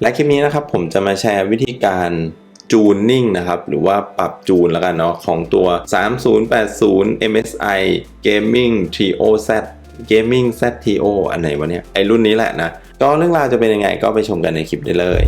และคลิปนี้นะครับผมจะมาแชร์วิธีการจูนนิ่งนะครับ หรือว่าปรับจูนแล้วกันเนาะของตัว 3080 MSI Gaming Trio Z Gaming ZTO อันไหนวะเนี่ยไอรุ่นนี้แหละนะ ก็เรื่องราวจะเป็นยังไงก็ไปชมกันในคลิปได้เลย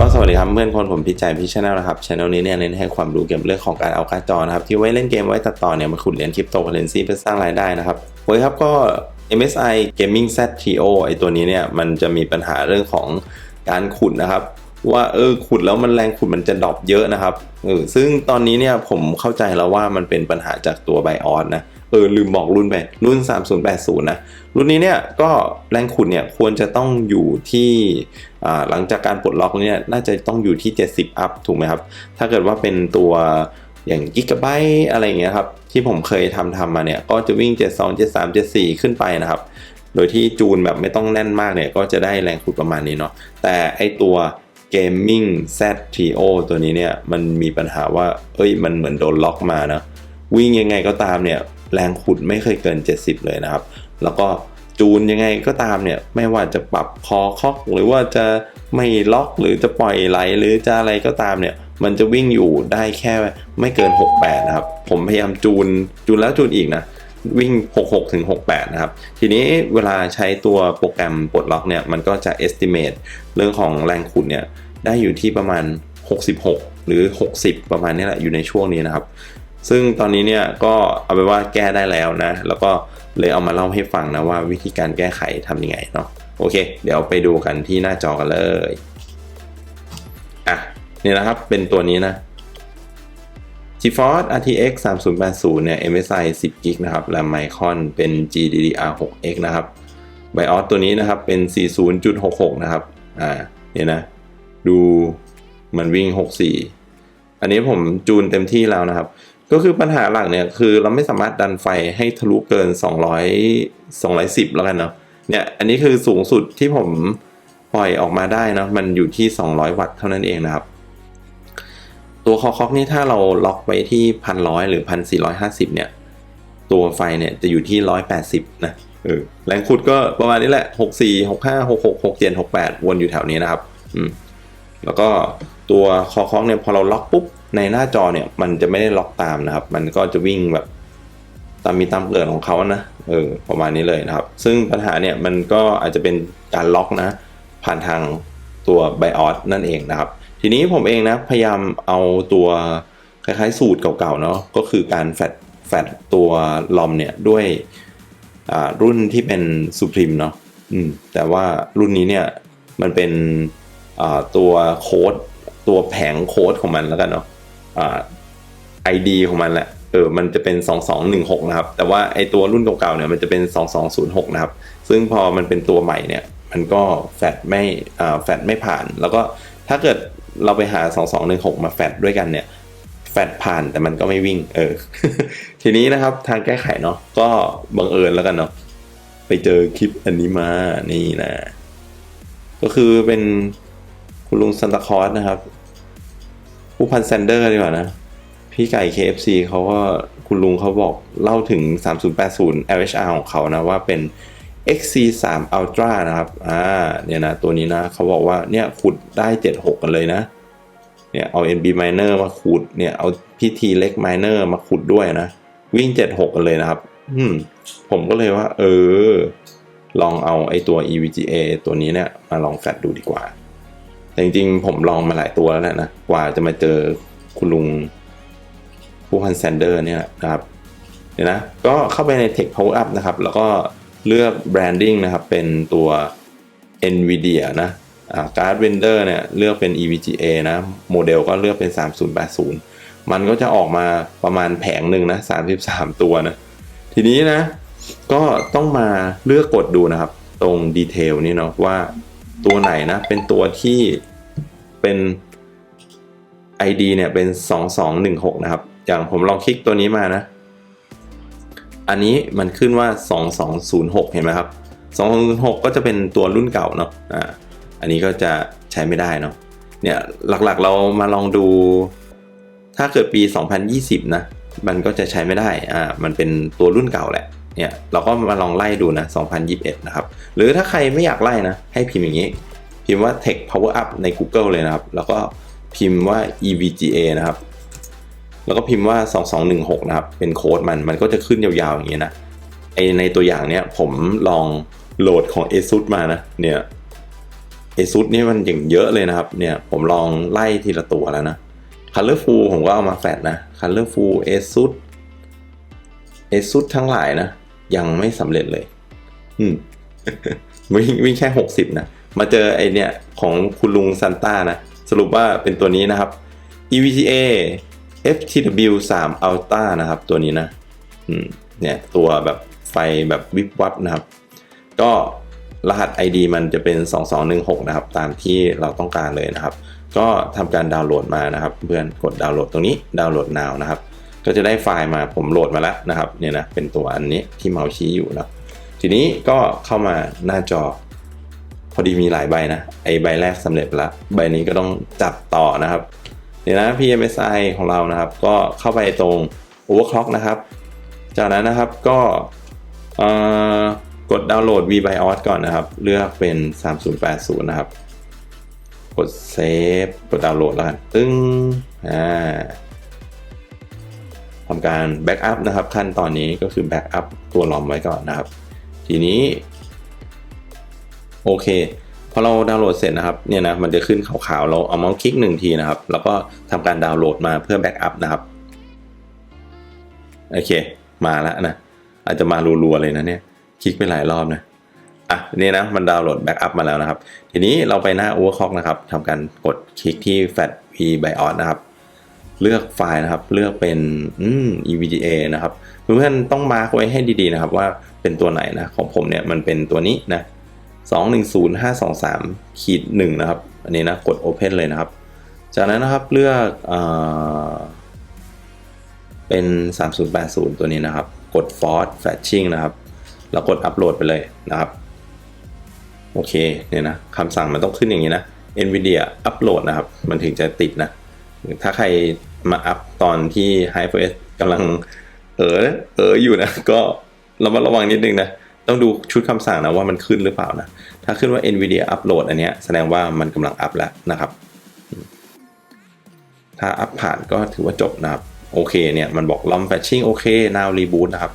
ก็สวัสดีครับเพื่อนคนผมพิจัยพี่ชาแนลนะครับชแนลนี้เนี่ยเน้นให้ความรู้เกี่ยวกับเรื่องของการเอาการ์ดจอนะครับที่ไว้เล่นเกมไว้ตัดต่อเนี่ยมาขุดเหรียญคริปโตเคอเรนซีเพื่อสร้างรายได้นะครับโอ้ยครับก็ MSI Gaming ZTO ไอตัวนี้เนี่ยมันจะมีปัญหาเรื่องของการขุดนะครับ ว่าเออขุดแล้วมันแรงขุดมันจะดรอปเยอะนะครับเออซึ่งตอนนี้เนี่ยผมเข้าใจแล้วว่ามันเป็นปัญหาจากตัวไบออสนะเออลืมบอกรุ่นไปรุ่น 3080 นะ รุ่นนี้เนี่ยก็แรงขุดเนี่ยควรจะต้องอยู่ที่อ่าหลังจากการปลดล็อกเนี่ยน่าจะต้องอยู่ที่ 70 อัพถูกไหมครับ ถ้าเกิดว่าเป็นตัวอย่างกิกะไบต์อะไรเงี้ยครับที่ผมเคยทำทำมาเนี่ยก็จะวิ่ง 72 73 74 ขึ้นไปนะครับ โดยที่จูนแบบไม่ต้องแน่นมากเนี่ยก็จะได้แรงขุดประมาณนี้เนาะแต่ไอตัว Gaming ZTO ตัวนี้เนี่ยมันมีปัญหาว่า เอ้ยมันเหมือนโดนล็อกมานะวิ่งยังไงก็ตามเนี่ยแรงขุดไม่เคยเกิน 70 เลยนะครับ แล้วก็จูนยังไงก็ตามเนี่ยไม่ว่าจะปรับคอคอก หรือว่าจะไม่ล็อกหรือจะปล่อยไหลหรือจะอะไรก็ตามเนี่ยมันจะวิ่งอยู่ได้แค่ไม่เกิน 68 นะครับ ผมพยายามจูนจูนแล้วจูนอีกนะ วิ่ง 66ถึง68 นะครับ ทีนี้เวลาใช้ตัวโปรแกรมปลดล็อกเนี่ย มันก็จะ estimate เรื่องของแรงขุดเนี่ย ได้อยู่ที่ประมาณ 66 หรือ 60 ประมาณนี้แหละ อยู่ในช่วงนี้นะครับ ซึ่งตอนนี้เนี่ยก็เอาไปว่าแก้ได้แล้วนะ แล้วก็เลยเอามาเล่าให้ฟังนะว่าวิธีการแก้ไขทำยังไงเนาะ โอเค เดี๋ยวไปดูกันที่หน้าจอกันเลย อะ นี่นะครับ เป็นตัวนี้นะ GeForce RTX 3080เนี่ย MSI 10 g b นะครับแรมไมคอนเป็น GDDR6X นะครับ BIOS ตัวนี้นะครับเป็น 40.66 นะครับ อ่า เนี่ยนะ ดูมันวิ่ง 64 อันนี้ผมจูนเต็มที่แล้วนะครับ ก็คือปัญหาหลักเนี่ย คือเราไม่สามารถดันไฟให้ทะลุเกิน 200 210 แล้วกันเนาะ เนี่ย อันนี้คือสูงสุดที่ผมปล่อยออกมาได้นะมันอยู่ที่ 200 วัตต์เท่านั้นเองนะครับ ตัวคอคอกนี่ถ้าเราล็อกไว้ที่พันร้อยหรือพันสี่ร้อยห้าสิบเนี่ย ตัวไฟเนี่ยจะอยู่ที่ร้อยแปดสิบนะเออแรงขุดก็ประมาณนี้แหละหกสี่หกห้าหกหกหกเจ็ดหกแปดวนอยู่แถวนี้นะครับ อืมแล้วก็ตัวคอคอกเนี่ยพอเราล็อกปุ๊บในหน้าจอเนี่ย มันจะไม่ได้ล็อกตามนะครับ มันก็จะวิ่งแบบตามมีตามเกิดของเขานะเออประมาณนี้เลยนะครับ ซึ่งปัญหาเนี่ยมันก็อาจจะเป็นการล็อกนะ ผ่านทางตัว BIOS นั่นเองนะครับ ทีนี้ผมเองนะพยายามเอาตัวคล้ายๆสูตรเก่าๆเนาะก็คือการแฟดแฟดตัวลอมเนี่ยด้วยรุ่นที่เป็น Supreme เนาะแต่ว่ารุ่นนี้เนี่ยมันเป็นตัวโค้ดตัวแผงโค้ดของมันแล้วกันเนาะไอดีของมันแหละเออมันจะเป็น 2216 นะครับ แต่ว่าไอตัวรุ่นเก่าๆเนี่ยมันจะเป็น 2206 นะครับ ซึ่งพอมันเป็นตัวใหม่เนี่ย มันก็แฟดไม่อ่าแฟดไม่ผ่าน แล้วก็ถ้าเกิด เราไปหา 2216 มาแฟดด้วยกันเนี่ยแฟดผ่านแต่มันก็ไม่วิ่ง เออ ทีนี้นะครับทางแก้ไขเนาะก็บังเอิญแล้วกันเนาะไปเจอคลิปอันนี้มานี่นะ ก็คือเป็นคุณลุงซันตาคอสนะครับ ผู้พันแซนเดอร์ดีกว่านะ พี่ไก่ KFC เขาก็คุณลุงเขาบอกเล่าถึง 3080 LHR ของเขานะว่าเป็น XC3 Ultra นะครับอ่าเนี่ยนะตัวนี้นะเขาบอกว่าเนี่ยขุดได้ 76 กันเลยนะเนี่ยเอา NB Miner มาขุดเนี่ยเอา PT เล็ก Miner มาขุดด้วยนะ วิ่ง 76 กันเลยนะครับ อืมผมก็เลยว่า เออ ลองเอาไอตัว EVGA ตัวนี้เนี่ยมาลองแฟดดูดีกว่า แต่จริงๆ ผมลองมาหลายตัวแล้วแหละนะกว่าจะมาเจอคุณลุงผู้พันแซนเดอร์เนี่ยนะครับเดี๋ยวนะ ก็เข้าไปใน Tech Power Up นะครับ แล้วก็ เลือก branding นะครับเป็นตัว NVIDIA นะการ์ดเวนเดอร์เนี่ยเลือกเป็น EVGA นะโมเดลก็เลือกเป็น 3080 มันก็จะออกมาประมาณแผงหนึ่งนะ33 ตัวนะ ทีนี้นะ ก็ต้องมาเลือกกดดูนะครับ ตรงดีเทลนี่เนาะว่าตัวไหนนะ เป็นตัวที่เป็น ID เนี่ยเป็น 2216 นะครับ อย่างผมลองคลิกตัวนี้มานะ อันนี้มันขึ้นว่า 2206 เห็นไหมครับ 2206 ก็จะเป็นตัวรุ่นเก่าเนาะอ่าอันนี้ก็จะใช้ไม่ได้เนาะเนี่ยหลักๆเรามาลองดู ถ้าเกิดปี 2020 นะ มันก็จะใช้ไม่ได้อ่ามันเป็นตัวรุ่นเก่าแหละเนี่ยเราก็มาลองไล่ดูนะ 2021 นะครับ หรือถ้าใครไม่อยากไล่นะ ให้พิมพ์อย่างนี้ พิมพ์ว่า tech power up ใน Google เลยนะครับ แล้วก็พิมพ์ว่า EVGA นะครับ แล้วก็พิมพ์ว่า 2216 นะครับ เป็นโค้ดมัน มันก็จะขึ้นยาวๆอย่างนี้นะ ไอในตัวอย่างเนี้ยผมลองโหลดของ ASUS มานะ เนี่ย ASUS นี่มันอย่างเยอะเลยนะครับ เนี่ยผมลองไล่ทีละตัวแล้วนะ Colorful ผมก็เอามาแฟดนะ Colorful ASUS ASUS ทั้งหลายนะ ยังไม่สำเร็จเลย อืมวิ่งวิ่งแค่ 60 นะ มาเจอไอเนี่ยของคุณลุงซันต้านะ สรุปว่าเป็นตัวนี้นะครับ EVGA FTW 3 Ultra นะครับตัวนี้นะเนี่ยตัวแบบไฟแบบวิบวับนะครับ ก็รหัส ID มันจะเป็น 2216 นะครับ ตามที่เราต้องการเลยนะครับ ก็ทำการดาวน์โหลดมานะครับ เพื่อนกดดาวน์โหลดตรงนี้ดาวน์โหลด now นะครับ ก็จะได้ไฟล์มาผมโหลดมาแล้วนะครับเนี่ยนะเป็นตัวอันนี้ที่เมาส์ชี้อยู่นะทีนี้ก็เข้ามาหน้าจอ พอดีมีหลายใบนะไอใบแรกสำเร็จไปละใบนี้ก็ต้องจับต่อนะครับ เนี่ยวนะ PMSI ของเรานะครับ ก็เข้าไปตรง overclock นะครับ จากนั้นนะครับก็กดดาวน์โหลด VBIOS ก่อนนะครับ เลือกเป็น 3080 นะครับ กดเซฟกดดาวน์โหลดแล้วกันตึ้งอ่าทำการแบ็กอัพนะครับ ขั้นตอนนี้ก็คือแบ็กอัพตัวลอมไว้ก่อนนะครับ ทีนี้ โอเค พอเราดาวน์โหลดเสร็จนะครับเนี่ยนะมันจะขึ้นขาวๆเราเอาเมาส์คลิกหนึ่งทีนะครับ แล้วก็ทำการดาวน์โหลดมาเพื่อแบ็กอัพนะครับโอเค มาแล้วนะอาจจะมารัวๆเลยนะเนี่ยคลิกไปหลายรอบนะอะนี่นะมันดาวน์โหลดแบ็กอัพมาแล้วนะครับ ทีนี้เราไปหน้า Overclock นะครับทำการกดคลิกที่ Fat V BIOS นะครับเลือกไฟล์นะครับ เลือกเป็นอืม EVGA นะครับเพื่อนๆต้องมาร์กไว้ให้ดีๆนะครับ ว่าเป็นตัวไหนนะของผมเนี่ยมันเป็นตัวนี้นะ 210523ขีด1นะครับ อันนี้นะกด Open เลยนะครับ จากนั้นนะครับเลือกเอเป็น 3080 ตัวนี้นะครับ กด Force Fetching นะครับ แล้วกดอัปโหลดไปเลยนะครับ โอเคเนี่ยนะคำสั่งมันต้องขึ้นอย่างนี้นะ NVIDIA อัปโหลดนะครับ มันถึงจะติดนะ ถ้าใครมาอัพตอนที่ HyperX กำลังเออเอออยู่นะ ก็ระมัดระวังนิดนึงนะ ต้องดูชุดคำสั่งนะว่ามันขึ้นหรือเปล่านะ ถ้าขึ้นว่า NVIDIA อัปโหลดอันเนี้ยแสดงว่ามันกำลังอัพแล้วนะครับ ถ้าอัพผ่านก็ถือว่าจบนะครับ โอเคเนี่ยมันบอกลอมแฟชชิ่งโอเค now reboot นะครับ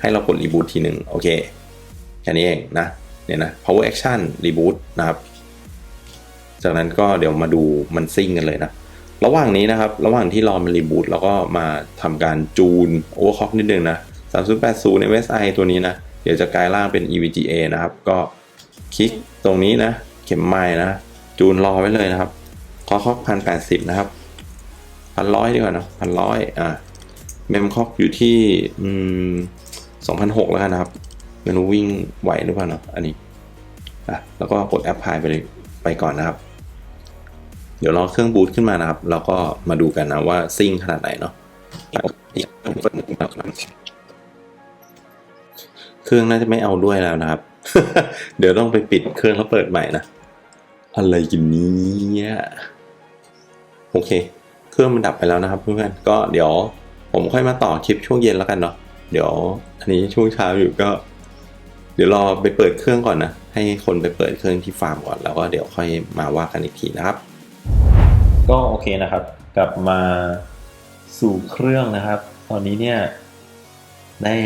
ให้เรากด reboot ทีหนึ่งโอเคแค่นี้เองนะเนี่ยนะ power action reboot นะครับ จากนั้นก็เดี๋ยวมาดูมันซิ่งกันเลยนะระหว่างนี้นะครับ ระหว่างที่รอมันรีบูตเราก็มาทำการจูน overclock นิดนึงนะ 3080 MSI ตัวนี้นะ ดี๋ยวจะกลายร่างเป็น EVGA นะครับ ก็คลิกตรงนี้นะ เข็มไม้นะ จูนรอไว้เลยนะครับคอคอกพันแปดสิบนะครับพันร้อยดีกว่านะพันร้อยอ่าเมมคอกอยู่ที่อืมสองพันหกแล้วกันนะครับไม่รู้วิ่งไหวหรือเปล่าเนาะอันนี้อะแล้วก็กดแอปพลายไปเลยไปก่อนนะครับ เดี๋ยวรอเครื่องบูตขึ้นมานะครับแล้วก็มาดูกันนะว่าซิ่งขนาดไหนเนาะ เครื่องน่าจะไม่เอาด้วยแล้วนะครับ เดี๋ยวต้องไปปิดเครื่องแล้วเปิดใหม่นะ อะไรกันนี้โอเค เครื่องมันดับไปแล้วนะครับเพื่อนๆก็เดี๋ยวผมค่อยมาต่อคลิปช่วงเย็นแล้วกันเนาะเดี๋ยวอันนี้ช่วงเช้าอยู่ก็ เดี๋ยวรอไปเปิดเครื่องก่อนนะให้คนไปเปิดเครื่องที่ฟาร์มก่อนแล้วก็เดี๋ยวค่อยมาว่ากันอีกทีนะครับ ก็โอเคนะครับ กลับมาสู่เครื่องนะครับ ตอนนี้เนี่ยได้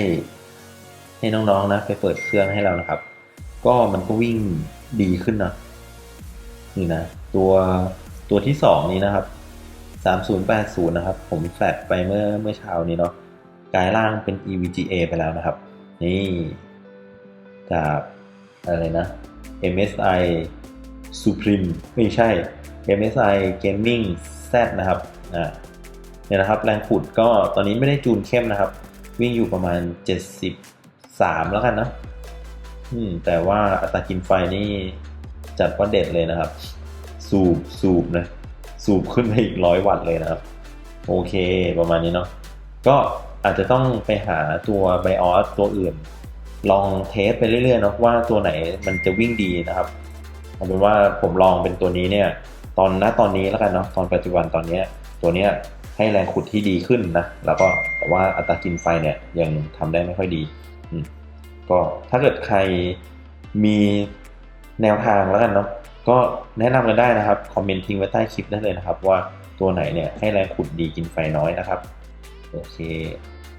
ให้น้องๆนะไปเปิดเครื่องให้เรานะครับ ก็มันก็วิ่งดีขึ้นนะนี่นะ ตัวตัวที่สองนี้นะครับ 3080 นะครับ ผมแฟลชไปเมื่อเมื่อเช้านี้เนาะกลายร่างเป็น EVGA ไปแล้วนะครับ นี่จากอะไรนะ MSI Supreme ไม่ใช่ MSI Gaming Z นะครับอ่าเนี่ยนะครับ แรงขุดก็ตอนนี้ไม่ได้จูนเข้มนะครับ วิ่งอยู่ประมาณ 73แล้วกันนะ อืม แต่ว่าอัตรากินไฟนี่จัดว่าเด็ดเลยนะครับ สูบสูบนะสูบขึ้นไปอีกร้อยวัตต์เลยนะครับ โอเคประมาณนี้เนาะก็อาจจะต้องไปหาตัว BIOS ตัวอื่น ลองเทสไปเรื่อยๆเนาะว่าตัวไหนมันจะวิ่งดีนะครับเอาเป็นว่าผมลองเป็นตัวนี้เนี่ย ตอนณตอนนี้แล้วกันเนาะตอนปัจจุบันตอนเนี้ยตัวเนี้ยให้แรงขุดที่ดีขึ้นนะแล้วก็แต่ว่าอัตรากินไฟเนี่ยยังทำได้ไม่ค่อยดี ก็ถ้าเกิดใครมีแนวทางแล้วกันเนาะก็แนะนำกันได้นะครับ คอมเมนต์ทิ้งไว้ใต้คลิปได้เลยนะครับ ว่าตัวไหนเนี่ยให้แรงขุดดีกินไฟน้อยนะครับ โอเค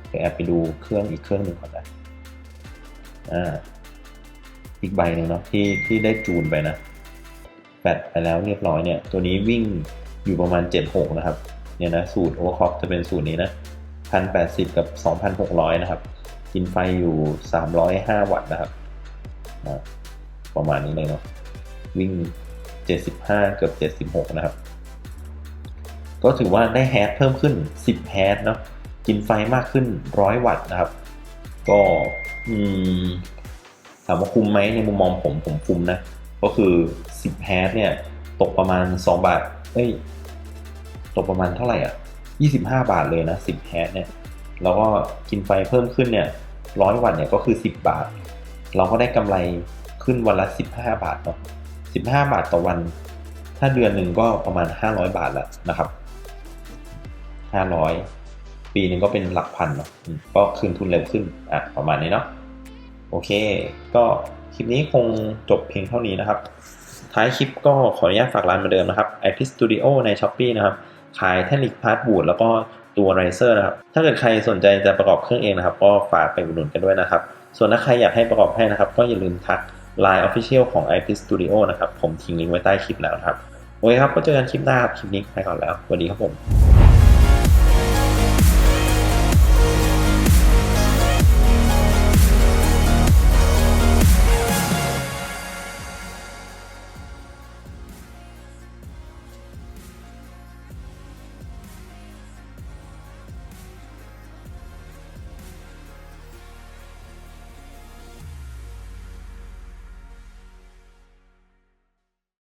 ไปแอบไปดูเครื่องอีกเครื่องหนึ่งก่อนนะอ่าอีกใบหนึ่งเนาะที่ที่ได้จูนไปนะแฟดไปแล้วเรียบร้อยเนี่ย ตัวนี้วิ่งอยู่ประมาณ 76 นะครับ เนี่ยนะ สูตรโอเวอร์คล็อกจะเป็นสูตรนี้นะ 1,080 กับ 2,600 นะครับ กินไฟอยู่ 305 วัตต์นะครับ ประมาณนี้เลยเนาะ วิ่ง 75 เกือบ 76 นะครับ ก็ถือว่าได้แฮชเพิ่มขึ้น 10 แฮชเนาะ กินไฟมากขึ้น 100 วัตต์นะครับ ก็อืมถามว่าคุ้มไหมในมุมมองผมผมคุ้มนะ ก็คือ 10 แฮชเนี่ย ตกประมาณ 2 บาท เอ้ย ตกประมาณเท่าไหร่อะ 25 บาทเลยนะ 10 แฮชเนี่ย แล้วก็กินไฟเพิ่มขึ้นเนี่ย100วัตต์เนี่ยก็คือ 10 บาท เราก็ได้กำไรขึ้นวันละ 15 บาทเนาะ15 บาทต่อวัน ถ้าเดือนหนึ่งก็ประมาณ 500 บาทแล้วนะครับ 500 ปีหนึ่งก็เป็นหลักพันเนาะก็คืนทุนเร็วขึ้นอะประมาณนี้เนาะโอเค ก็คลิปนี้คงจบเพียงเท่านี้นะครับ ท้ายคลิปก็ขออนุญาตฝากร้านเหมือนเดิมนะครับ i p Studio ใน s h อ p e e นะครับ ขายเทคนิคพาร์ทบูดแล้วก็ ตัวไรเซอร์นะครับ ถ้าเกิดใครสนใจจะประกอบเครื่องเองนะครับ ก็ฝากไปอุดหนุนกันด้วยนะครับ ส่วนถ้าใครอยากให้ประกอบให้นะครับ ก็อย่าลืมทัก Line Official ของ i p Studio นะครับ ผมทิ้งลิงก์ไว้ใต้คลิปแล้วครับ โอเคครับ ก็เจอกันคลิปหน้าครับ คลิปนี้ไปก่อนแล้วสวัสดีครับผม